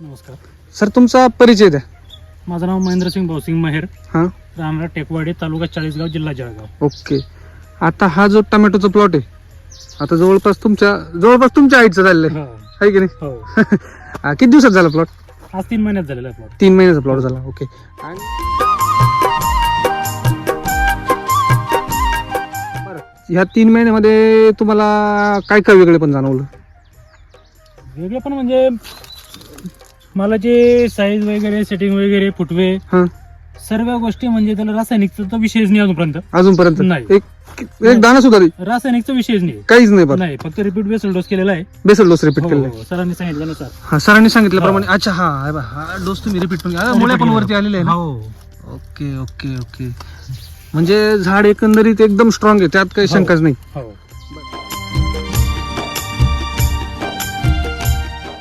नमस्कार. सर तुमचा परिचय द्या. माझं नाव महेंद्रसिंग भाऊसिंग महेर. हां? राहणार टेकवाडी तालुका चाळीसगाव जिल्हा जळगाव. ओके. आता हा जो टोमॅटोचा प्लॉट आहे आता जवळपास तुमच्या जवळपास तुमच्या आईचं झालेलं आहे. हो. आहे की नाही? हो. हा, किती दिवसात झाला प्लॉट? आज तीन महिन्यात झालेला आहे plot. तीन महिन्याचा प्लॉट झाला ओके. आणि ह्या तीन महिन्यामध्ये तुम्हाला काय काय वेगळे पण जाणवलं? वेगळं पण म्हणजे मला जे साईज वगैरे सेटिंग वगैरे फुटवे हा. सर्व गोष्टी म्हणजे त्याला रासायनिकचा तर विषयच नाही अजूनपर्यंत. अजूनपर्यंत? नाही. एक एक दाणा सुद्धा नाही रासायनिकचा विषयच नाही. काहीच नाही बरं. नाही फक्त रिपीट बेसल डोस केलेला आहे. बेसल डोस रिपीट केलेला हो, सरांनी सांगितल्यानुसार. हा सरांनी सांगितल्याप्रमाणे. अच्छा हा हे बघा, हा डोस तुम्ही रिपीट पण. मुळे पण वरती आलेले आहे ना? हो. Okay okay okay. म्हणजे झाड एकंदरीत एकदम स्ट्रॉंग आहे त्यात काही हो. शंकाच नाही. हो.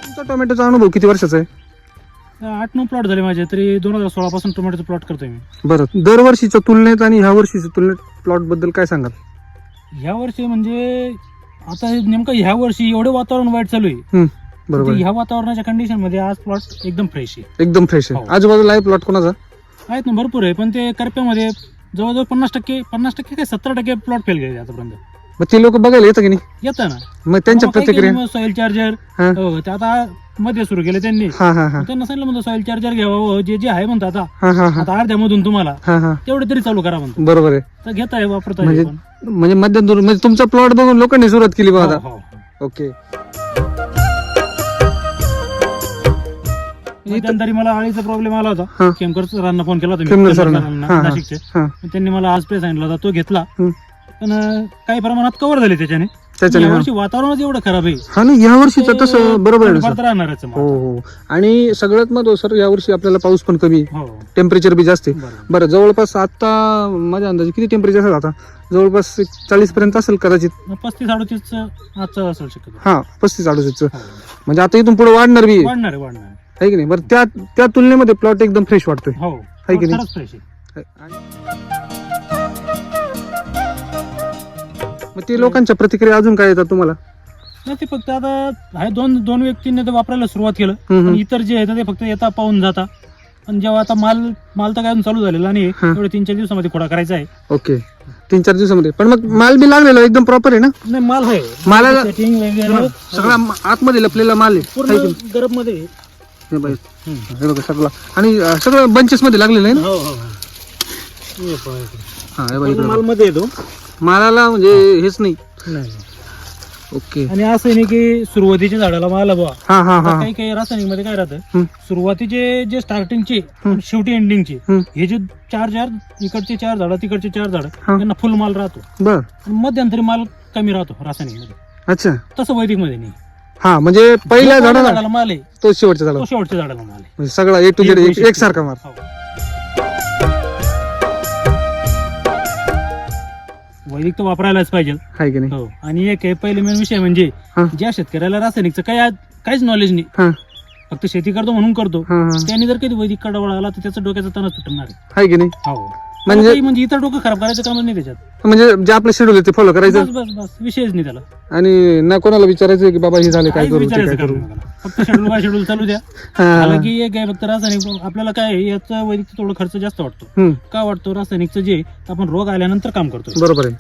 तुमचा टोमॅटोचा अनुभव किती वर्षाचा आहे? आठ नऊ प्लॉट झाले माझे तरी दोन हजार सोळा पासून टोमॅटोचा प्लॉट करतोय मी. बरं दरवर्षीच्या तुलनेत आणि ह्या वर्षीच्या तुलनेत प्लॉटबद्दल काय सांगाल? ह्या वर्षी म्हणजे आता हे नेमकं ह्या वर्षी एवढे वातावरण वाईट चालू आहे. बरोबर आहे. ह्या वातावरणाच्या कंडिशनमध्ये आज प्लॉट एकदम फ्रेश आहे. एकदम फ्रेश आहे. हो. आजूबाजूला आहे प्लॉट कोणाचा? आहेत ना भरपूर आहे पण ते करप्यामध्ये जवळजवळ पन्नास टक्के पन्नास टक्के काय सत्तर टक्के प्लॉट फेल गेले आतापर्यंत. मग ते लोक बघायला येतं की नाही? येतं ना. मग त्यांच्या प्रतिक्रिया? सॉइल चार्जर हा. ते आता मध्ये सुरू केले त्यांनी. हा हा हा. त्यांना सांगितलं म्हणतो सॉइल चार्जर घ्यावं जे जे आहे म्हणतात आता. हा हा हा. आता अर्ध्यामधून तुम्हाला. हा हा. तेवढे तरी चालू करा म्हणतो. बरोबर आहे. तर घेताय वापरताय म्हणजे पण. म्हणजे मध्यंतरी म्हणजे तुमचा प्लॉट बघून लोकांनी सुरुवात केली बघा हो, आता. हो, हो. ओके मध्यंतरी मला आळीचा प्रॉब्लेम आला हा. होता केमकर सरांना फोन केला होता मी, खेमनर केमकर सरांना. सरांना, हा, हा. नाशिकचे. हा. त्यांनी मला आज पे सांगितलं होता. तो घेतला. हम्म. पण अं, काही प्रमाणात कव्हर झाले त्याच्याने. त्याच्याने या हा. वर्षी वातावरणच एवढं खराब आहे. हा ना या वर्षीचं ते तसं बरोबर आहे ना थोडंफार सर. तर राहणारच हो. हो. आणि सगळ्यात महत्त्व सर यावर्षी आपल्याला पाऊस पण कमी हो. टेम्परेचर बी जास्त आहे. बरोबर. बरं जवळपास आता माझ्या अंदाजे किती टेम्परेचर असेल आता? जवळपास चाळीस पर्यंत असेल कदाचित. पस्तीस अडतीस आजचा हा पस्तीस अडुसष्टचं हो. म्हणजे आता इथून पुढे वाढणार बी वाढणार आहे वाढणार आहे. है की नाही? बरं त्या त्या तुलनेमध्ये प्लॉट एकदम फ्रेश वाटतोय. हो की नाही? खरंच फ्रेश आहे. मग ते लोकांच्या प्रतिक्रिया अजून काय येतात तुम्हाला? नाही ते फक्त आता दोन दोन व्यक्तींनी ते वापरायला सुरुवात केलं. हम्म, हम्म. पण इतर जे आहेत ते फक्त येता पाहून जाता. पण जेव्हा आता माल माल तर काय अजून चालू झालेला नाही हा. एवढे तीन चार दिवसामध्ये खोडा करायचा आहे. ओके. तीन चार दिवसामध्ये. पण मग माल बी लागलेला एकदम प्रॉपर आहे ना? नाही माल आहे. मालाला सेटिंग वगैरे सगळा म- आतमध्ये लपलेला माल आहे. की पूर्ण? गरममध्ये हे बघ, हे बघा सगळं. आणि अं, सगळं बंचेस मध्ये लागलेलं आहे ना? हो हो हे. पहा इकडे. हा हे बघा इकडं माल बघा. मध्ये येतो मालाला म्हणजे हेच नाही. नाही. ओके. आणि असं नाही की सुरुवातीच्या झाडाला माल बा हा हा हा. काही काही रासायनिकमध्ये काय राहतं? हम्म, सुरुवातीचे जे स्टार्टिंगचे हम्म. शेवटी एंडिंगचे हम्म. हे जे चार चार इकडचे चार झाडं तिकडचे चार झाडं हा. त्यांना फुल माल राहतो. बर. आणि मध्यंतरी माल कमी राहतो रासायनिकमध्ये अच्छा. तसं वैदिकमध्ये नाही. हा म्हणजे पहिल्या झाडाला माल आहे तो शेवटच्या झाडाला. तो शेवटच्या झाडाला माल आहे. म्हणजे सगळा ए टू वैशिष्ट्य. एक सारखा माल. हो. वैदिक तर वापरायलाच पाहिजे. की नाही? हो. आणि एक पहिले मेन विषय म्हणजे हा. ज्या शेतकऱ्याला रासायनिकचं काही आज- काहीच नॉलेज नाही. हा. फक्त शेती करतो म्हणून करतो. हा हा. त्याने जर कधी वैदिक कडवळ आला तर त्याचं डोक्याचा तणच तुटणार आहे. आहे की नाही? हो. म्हणजे- म्हणजे म्हणजे इतर डोकं खराब करायचं काम नाही त्याच्यात. म्हणजे जे आपलं शेड्यूल आहे ते फॉलो करायचं? बस बस बस. विषयच नाही त्याला. आणि ना कोणाला विचारायचं की बाबा हे झाले काय काहीच करू ते विचारायचं काय काम करू? नाही त्याला. फक्त शेड्यूल बाय शेड्यूल चालू द्या. हा. की एक आहे फक्त रासायनिक आपल्याला काय आहे, याचं वैदिक थोडं खर्च जास्त वाटतो. हम्म, का वाटतो? रासायनिकचं जे आपण रोग आल्यानंतर काम करतो बरोबर आहे.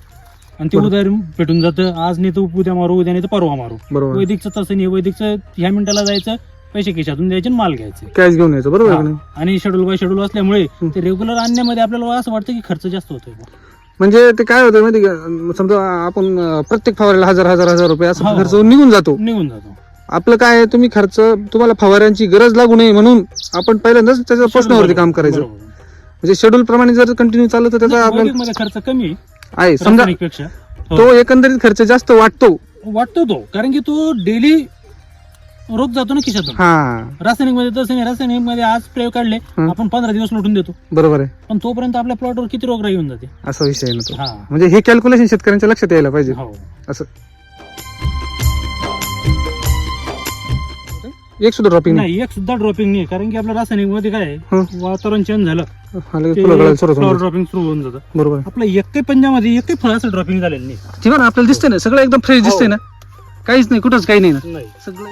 आणि ते उदार भेटून जातं आज नाही तर उद्या मारू उद्या नाही तर परवा मारू. बरोबर. वैदिकचं तसं नाही वैदिकचं ह्या मिनिटाला जायचं पैसे खिशातून द्यायचे आणि माल घ्यायचे. कॅश घेऊन यायचं बरोबर आहे की नाही? आणि शेड्यूल बाय शेड्यूल असल्यामुळे ते रेग्युलर आणण्यामध्ये आपल्याला असं वाटतं की खर्च जास्त होतोय. म्हणजे ते काय होतं माहिती का? समजा आपण अं, प्रत्येक फवाऱ्याला हजार हजार हजार रुपये हो, असं हो. खर्च निघून जातो. निघून जातो. आपलं काय आहे तुम्ही खर्च तुम्हाला फवाऱ्यांची गरज लागू नये म्हणून आपण पहिल्यांदाच त्याच्या प्रश्नावरती काम करायचं. बरोबर. म्हणजे शेड्यूल प्रमाणे जर कंटिन्यू चाललं तर त्याचा नाही, आपल्याला खर्च कमी आहे आहे समजा पेक्षा तो एकंदरीत खर्च जास्त वाटतो. वाटतो तो कारण की तो डेली रोग जातो ना खिशातून. हा. रासायनिकमध्ये तसं नाही रासायनिकमध्ये आज प्रयोग काढले हं. आपण पंधरा दिवस लुटून देतो. बरोबर आहे. पण तोपर्यंत आपल्या प्लॉटवर किती रोग येऊन जाते? असा विषय आहे ना तो. हा. म्हणजे हे कॅल्क्युलेशन शेतकऱ्यांच्या लक्षात यायला पाहिजे. हो. असं. एक सुद्धा ड्रॉपिंग नाही. नाही एक सुद्धा ड्रॉपिंग नाही. कारण की आपल्या रासायनिकमध्ये काय आहे, हं. वातावरण चेंज झालं. हा, लगेच फुलं गळायला सुरुवात होऊन फ्लॉवर जाते. ड्रॉपिंग सुरू होऊन जातं. बरोबर आहे. आपलं एकही पंजामध्ये एकही फळाचं ड्रॉपिंग झालेलं नाही. आपल्याला दिसतंय ना सगळं एकदम फ्रेश दिसतंय ना. काहीच नाही कुठंच काही नाही ना. नाही. सगळं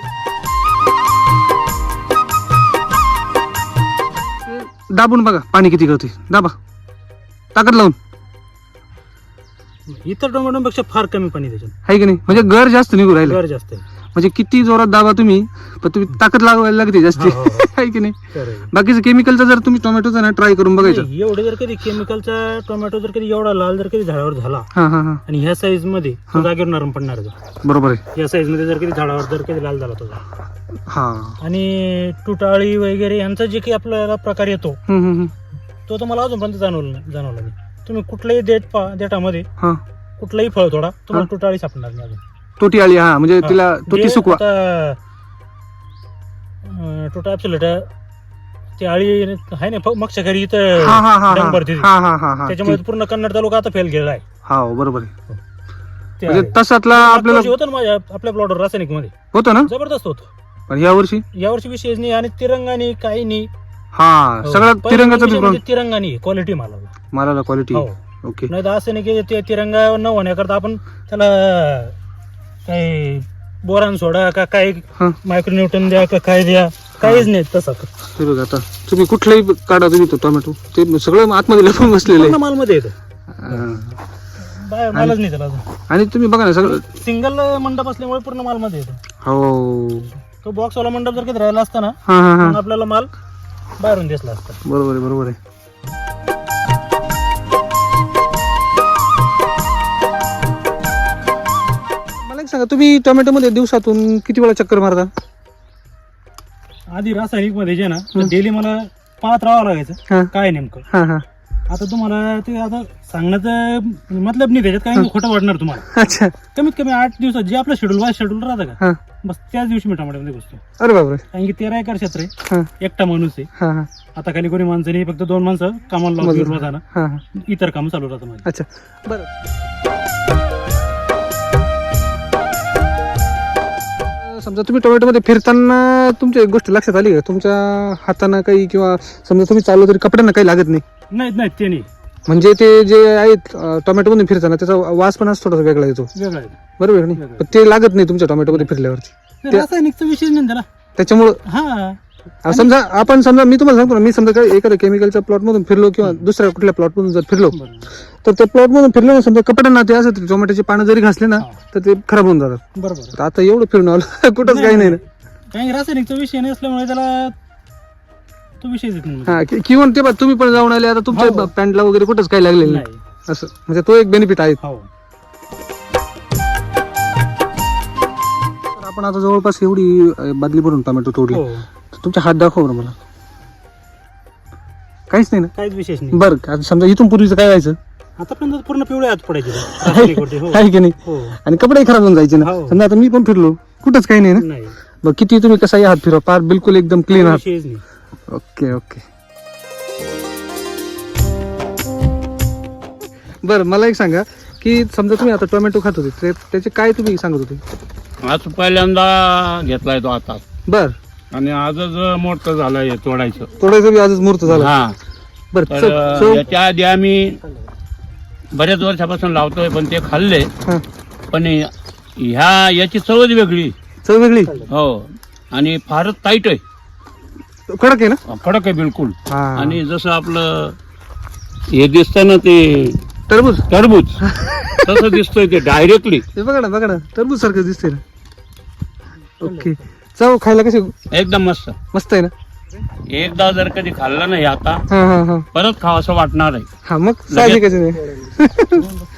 दाबून बघा पाणी किती गळते दाबा. ताकद लावून. इतर टोमॅटोपेक्षा फार कमी पाणी त्याच्यात. आहे की नाही? म्हणजे घर जास्त निघू राहिले घर जास्त आहे. म्हणजे किती जोरात दाबा तुम्ही पण तुम्ही ताकद लावायला लागते जास्ती हो, हो, हो. आहे की नाही खरं. बाकीचं केमिकलचं जर तुम्ही टोमॅटोचा ना ट्राय करून बघायचं नाही, एवढे जर कधी केमिकलचा टोमॅटो जर कधी एवढा लाल जर कधी झाडावर झाला हा हा हा आणि ह्या साईजमध्ये तो. जागेवर नरम पडणार. बरोबर आहे या साईजमध्ये जर कधी झाडावर जर कधी लाल झाला तो झाड. हा आणि तुटाळी वगैरे यांचा जे काही आपल्याला प्रकार येतो हम्म, हम्म, हम्म. तो तर मला अजूनपर्यंत जाणवला नाही जाणवला नाही तुम्ही कुठल्याही देठ पा देठामध्ये हा कुठलाही फळ थोडा. तुम्हाला तुटाळी सापडणार नाही अजून तोटी आळी हा म्हणजे हा. तिला तोटी सुकवा. टोटा ते आळी आहे ना मागच्या घरी इथं हा हा हा हा. हा हा हा हा. त्याच्यामुळे पूर्ण कन्नड तालुका आता फेल गेलेला आहे. हा हो, बरोबर आहे. ते म्हणजे मागच्या आपल्याला वर्षी होतं ना माझ्या आपल्या प्लॉटवर रासायनिकमध्ये होतं ना? जबरदस्त होतं. पण या वर्षी? यावर्षी विशेष नाही आणि तिरंगानी काही नाही. हा हो. सगळ्यात पहिला तिरंगाचा विषय बी म्हणजे तिरंगानी क्वालिटी मला क्वालिटी हो. ओके नाही तर असं नाही की ते तिरंगा न होण्याकरता आपण त्याला काही बोरान सोडा का काय हा. मायक्रोन्यूटन द्या का काय द्या काहीच नाही तसं. हे बघा आता तुम्ही कुठलाही काढा तुम्ही तो टोमॅटो ते सगळं आतमध्ये लपून बसलेलं पूर्ण आहे मालमध्ये येतं. मालच नाही त्याला अजून. आणि तुम्ही बघा ना सगळं सिंगल मंडप असल्यामुळे पूर्ण मालमध्ये येतो. हो. तो बॉक्स वाला मंडप जर कधी राहिला असता ना हा हा हा. मग आपल्याला माल बाहेरून दिसला असता. बरोबर आहे बरोबर आहे. सांगा तुम्ही टोमॅटो मध्ये दिवसातून किती वेळा चक्कर मारता? आधी रासायनिकमध्ये जे ना डेली मला पाहत राहावं. लागायचं. काय नेमकं? हा हा. आता तुम्हाला ते आता सांगण्याचं मतलब नाही त्याच्यात काही खोटं वाटणार तुम्हाला. अच्छा. कमीत कमी आठ दिवसात जे आपलं शेड्यूल वाय शेड्यूल राहतं का हा. बस त्याच दिवशी मी टमाट्यामध्ये घुसतो. अरे बापरे. कारण की तेरा एकर क्षेत्र आहे. एकटा माणूस आहे. हा हा. आता खाली कोणी माणसं नाही फक्त दोन माणसं कामाला मजूर. हा हा. इतर काम चालू राहतं माझे. अच्छा. बरं. समजा तुम्ही टोमॅटोमध्ये फिरताना तुमच्या एक गोष्ट लक्षात आली का? तुमच्या हातानं काही किंवा समजा तुम्ही चाललो तरी कपड्यांना काही लागत नाही? ते नाही. म्हणजे ते जे आहेत टोमॅटो मध्ये फिरताना त्याचा वास पण असं थोडासा वेगळा येतो. वेगळं आहे बरोबर आहे का नाही. पण ते लागत नाही तुमच्या टोमॅटोमध्ये फिरल्यावरती. ते रासायनिकचा विषय नाही त्याला त्याच्यामुळं हा. आ, समजा आपण समजा मी तुम्हाला सांगतो ना मी समजा काही एखाद्या केमिकलच्या प्लॉट मधून फिरलो किंवा दुसऱ्या कुठल्या प्लॉट मधून जर फिरलो. तर त्या प्लॉट मधून फिरलो ना समजा कपड्यांना ते असं टोमॅटोचे पानं जरी घासले ना हा. तर ते खराब होऊन जातात. बरोबर तर आता एवढं फिरून आलं कुठंच काही नाही ना. काही रासायनिकचा विषय नाही असल्यामुळे त्याला तो विषयच येत नाही. हा कि- किंवा ते बघ, तुम्ही पण जाऊन आले आता तुमच्या हो. पॅन्टला वगैरे कुठंच काही लागलेलं नाही. नाही. असं म्हणजे तो एक बेनिफिट आहे. हो. तर आपण आता जवळपास एवढी अं, बादली भरून टोमॅटो तोडले. हो. तुमचे हात दाखव बरं मला. काहीच नाही ना? काहीच विशेष नाही. बरं आता समजा इथून पूर्वीचं काय व्हायचं? आतापर्यंत पूर्ण पिवळे हात पडायचे. रासायनिकवरती, हो. आहे की नाही? हो. आणि कपडे खराब होऊन जायचे ना? हो. समजा आता मी पण फिरलो. कुठंच काही नाही ना? नाही. बघ किती तुम्ही कसाही हात फिरवा. पार बिलकुल एकदम क्लीन नाही. Okay okay. बरं मला एक सांगा की समजा तुम्ही आता टोमॅटो खात होते ते त्याचे काय तुम्ही सांगत होते? आज पहिल्यांदा घेतलाय तो आता. बर. आणि आजच मोठं झालंय तोडायचं. थोडासा बी आजच मुहूर्त झाला. हा. बरं तर चव- चव- याच्या आधी आम्ही बऱ्याच वर्षापासून लावतोय पण ते खाल्ले. हा. पण ह्या याची चवच वेगळी. चव वेगळी? हो. आणि फारच टाईट आहे. कडक आहे ना? कडक आहे बिलकुल. हा. आणि जसं आपलं हे दिसतं ना ते टरबूज? टरबूज. तसं दिसतोय ते डायरेक्टली हे बघा ना बघा ना. टरबूज सारखं दिसते ना. ओके. चव खायला कशी एकदम मस्त. मस्त आहे ना? एकदा जर कधी खाल्लं नाही आता हा हा हा. परत खावं असं वाटणार आहे. हा मग साहजिकच नाही.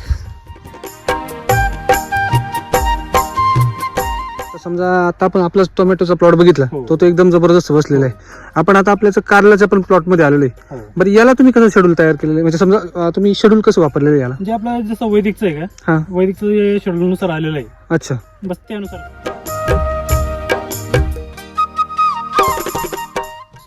तर समजा आता आपण आपला टोमॅटोचा प्लॉट बघितला हो. तो तो एकदम जबरदस्त बसलेला आहे. आपण आता आपल्याचं कारल्याच्या पण प्लॉटमध्ये आलेलो आहे. हो. बरं याला तुम्ही कसं शेड्यूल तयार केलेलं आहे? म्हणजे समजा अं, तुम्ही शेड्यूल कसं वापरलेलं आहे याला? म्हणजे आपलं जसं वैदिकचं आहे का? हा. वैदिकचं शेड्यूल नुसार आलेलं आहे. अच्छा. बस त्यानुसार.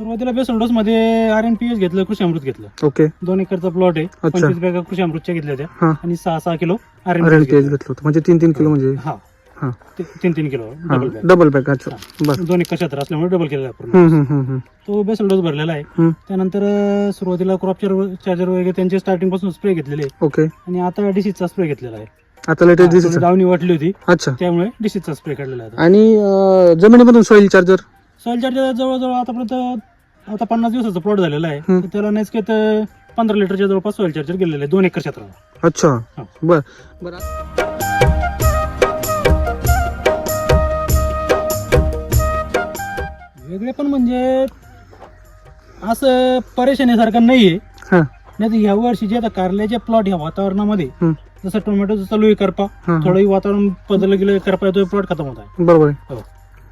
सुरुवातीला बेसल डोस मध्ये आर एन पी एस घेतलं कृषी अमृत घेतलं. ओके. दोन एकरचा प्लॉट आहे. अच्छा. पंचवीस बॅगा कृषी अमृतच्या घेतल्या होत्या. हा. आणि सहा सहा किलो आर एन अरे तेच घेतलं होतं. म्हणजे तीन तीन किलो म्हणजे? हा. हा. ते- तीन तीन किलो. हा. डबल बॅग डबल पॅक अच्छा. बरं दोन एकर क्षेत्र असल्यामुळे डबल केलेला आहे पूर्ण. हम्म, हम्म, हम्म, हम्म. तो बेसल डोस भरलेला आहे. हम्म. त्यानंतर अं, सुरुवातीला क्रॉप चार्जर वगैरे त्यांचे स्टार्टिंगपासून स्प्रे घेतलेले आहे ओके. आणि आता डिसीजचा स्प्रे घेतलेला आहे. आता लेटेस्ट थोडी दिसत दावणी वाटली होती. अच्छा. त्यामुळे डिसीजचा स्प्रे काढलेला होता आणि अं, जमिनीमधून सॉइल चार्जर सॉइल चार्जर जवळजवळ आतापर्यंत आता पन्नास दिवसाचा प्लॉट झालेला आहे. हम्म. तर त्याला नैसकेत पंधरा लिटरच्या जवळपास सॉइल चार्जर गेलेलं आहे. दोन एकर क्षेत्राला. अच्छा. हा. बर. बर. वेगळे पण म्हणजे असं परेशानीसारखं नाहीये. हा. नाही तर ह्या वर्षीचे आता कारल्याचे प्लॉट ह्या वातावरणामध्ये. जसं टोमॅटोचं चालू आहे करपा हा. थोडंही वातावरण बदललं गेलं करपा येतो प्लॉट खतम होत आहे. बरोबर आहे.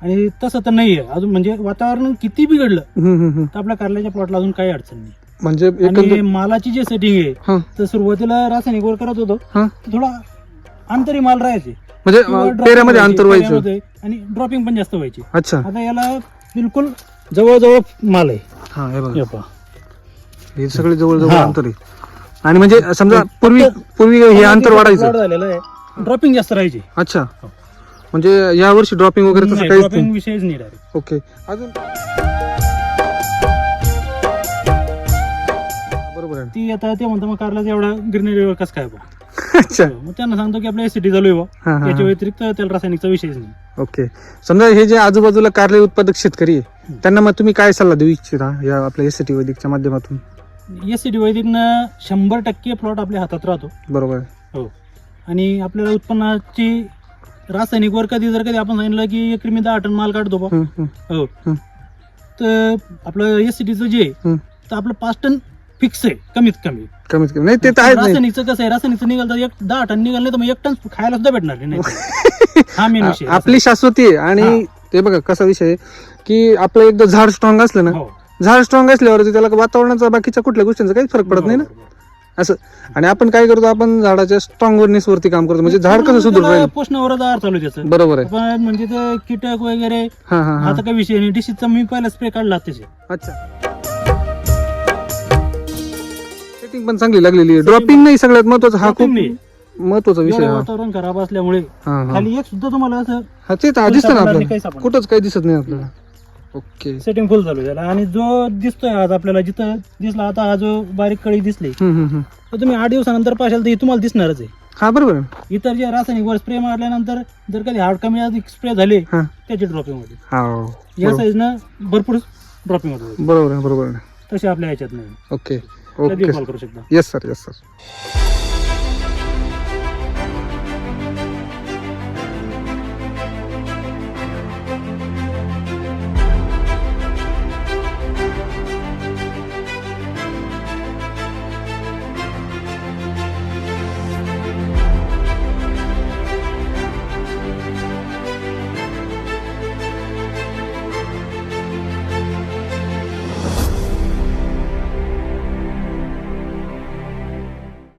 आणि तसं तर नाहीये. अजून म्हणजे वातावरण किती बिघडलं हम्म. तर आपल्या कारल्याच्या प्लॉटला अजून काही अडचण नाही. म्हणजे आणि एकंदर मालाची जी सेटिंग आहे हा. तर सुरुवातीला रासायनिक वर करत होतो हा. तर थोडा अंतरी माल राहायचे. म्हणजे किंवा अं, dropping पेऱ्यामध्ये व्हायची, अंतर व्हायचं. पेऱ्यामध्ये आणि ड्रॉपिंग पण जास्त व्हायची. अच्छा. आता याला बिलकुल जवळजवळ माल आहे. हा हे बघा. हे पहा. हे सगळे जवळ जवळ हा. अंतर आहे. आणि म्हणजे समजा पूर्वी पूर्वी हे अंतर वाढायचं. झालेलं आहे. ड्रॉपिंग जास्त राहायची. अच्छा. म्हणजे या वर्षी ड्रॉपिंग वगैरे तसं काहीच ड्रॉपिंग नाही. विषयच नाही डायरेक्ट ओके अजून? बरोबर आहे ती आता ते म्हणतो मग कारला एवढा ग्रीनरी कसं काय बा अच्छा. मग त्यांना सांगतो की आपल्या सिटी चालू आहे हा हा, याच्या व्यतिरिक्त त्याला रासायनिकचा विषयच नाही. ओके समजा हे जे आजूबाजूला कारले उत्पादक शेतकरी आहे त्यांना मग तुम्ही काय सल्ला देऊ इच्छिता या आपल्या एस टी वैदिकच्या माध्यमातून? एस सी टी वैदिकनं शंभर टक्के प्लॉट आपल्या हातात राहतो. बरोबर आहे. हो. आणि आपल्याला उत्पन्नाची रासायनिक वर कधी जर कधी आपण सांगितलं की एकरी मी दहा टन माल काढतो बा. हम्म, हो. तर आपलं एस सी टीचं जे आहे, हम्म. तर आपलं पाच टन फिक्स आहे कमीत कमी. कमीत कमी. नाही ते तर आहेच नाही. रासायनिकचं कसं आहे रासायनिकचं निघालं तर एक दहा टन निघालं नाही तर मग एक टन खायला सुद्धा भेटणार नाही. नाही हा मेन विषय आहे. आपली शाश्वती आहे. आणि ते बघा कसा विषय आहे की आपलं एकदा झाड स्ट्रॉंग असलं ना हो. झाड स्ट्रॉंग असल्यावर त्याला वातावरणाचा बाकीच्या कुठल्या गोष्टींचा काही फरक पडत नाही ना? बरोबर, बरोबर. असं. आणि आपण काय करतो आपण झाडाच्या स्ट्रॉंगनेस वरती काम करतो. म्हणजे झाड कसं राहील? पोषणावरच आहार चालू त्याचं. बरोबर आहे. पण म्हणजे ते कीटक वगैरे हा हा हा. आता काही विषय नाही. डिसीजचा मी पहिला स्प्रे काढला त्याचे. अच्छा. सेटिंग पण चांगली लागलेली आहे. ड्रॉपिंग नाही सगळ्यात महत्त्वाचा हा खूप नाही. महत्त्वाचा विषय हा. वातावरण खराब असल्यामुळे हा हा. खाली एक सुद्धा तुम्हाला असं हा ते तर दिसतं ना आपल्याला कुठंच काही दिसत नाही आपल्याला. ओके. सेटिंग फुल चालू त्याला. आणि जो दिसतोय आज आपल्याला जिथं दिसला आता हा जो बारीक कळी दिसली हम्म, हम्म, हम्म. तर तुम्ही आठ दिवसानंतर पाशाल तर हे तुम्हाला दिसणारच आहे. हा बरोबर आहे. इतर जे रासायनिक वर स्प्रे मारल्यानंतर जर कधी हार्ड कमी स्प्रे झाले हा. त्याची ड्रॉपिंग होते. हा या बरोबर. साईजनं भरपूर ड्रॉपिंग होते. बरोबर आहे बरोबर आहे. तसे आपल्या ह्याच्यात नाही. ओके कधी ओके. कॉल करू शकता. Yes sir yes sir